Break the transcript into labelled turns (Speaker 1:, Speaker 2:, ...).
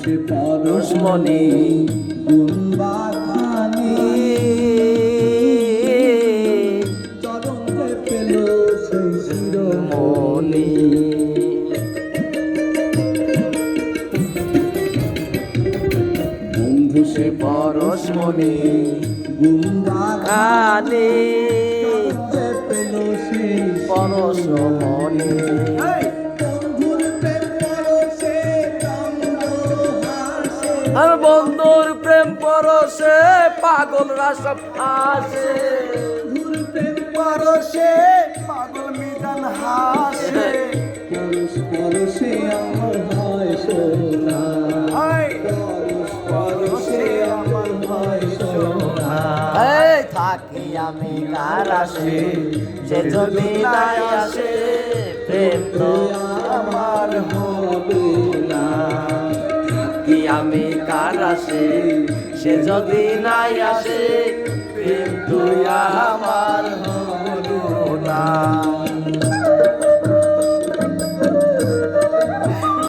Speaker 1: সে পরশমণি গুণবাখানি পেল সেই পরশমণি বন্ধুর প্রেম পরশে আর বন্ধুর প্রেম পরশে পাগলরা সব আসে প্রেম পরশে পাগল মিজান হাসে। পরশ পরশে
Speaker 2: থাকি আমি কার আসে, যে যদি নাই আসে, প্রেম তো
Speaker 1: আমার হলো না।
Speaker 2: কি আমি কার আসে, সে যদি নাই আসে, প্রেম তুই আমার হলো না।